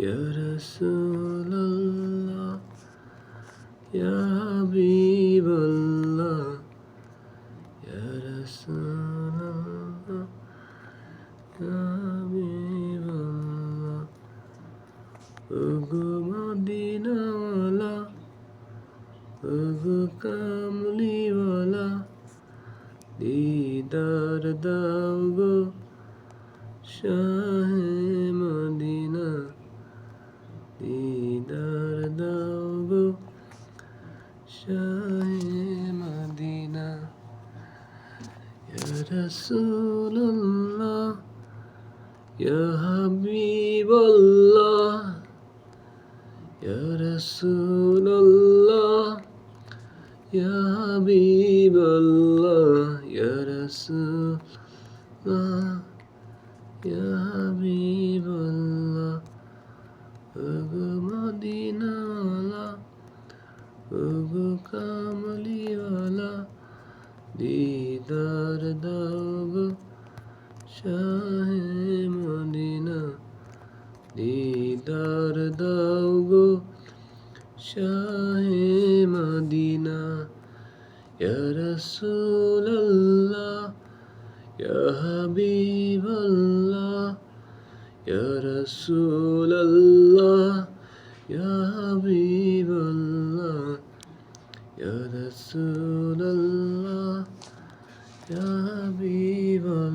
ইয়া রাসূলুল্লাহ ইয়া হাবিবাল্লাহ ইয়া রাসূলুল্লাহ ইয়া হাবিবাল্লাহ ওগো মদিনাওয়ালা ওগো কামলিওয়ালা দিদার দাও গো শাহে রাসূলুল্লাহ ইয়া হাবিবাল্লাহ ইয়া রাসূলুল্লাহ ইয়া হাবিবাল্লাহ ইয়া রাসূলুল্লাহ ইয়া ওগো মদিনাওয়ালা ওগো কামলিওয়ালা দিদার দাও গো শাহে মদিনা দিদার দাও গো শাহে মদিনা রাসূলুল্লাহ ইয়া হাবিবাল্লাহ রাসূলুল্লাহ ইয়া হাবিবাল্লাহ ইয়া হাবিবাল্লাহ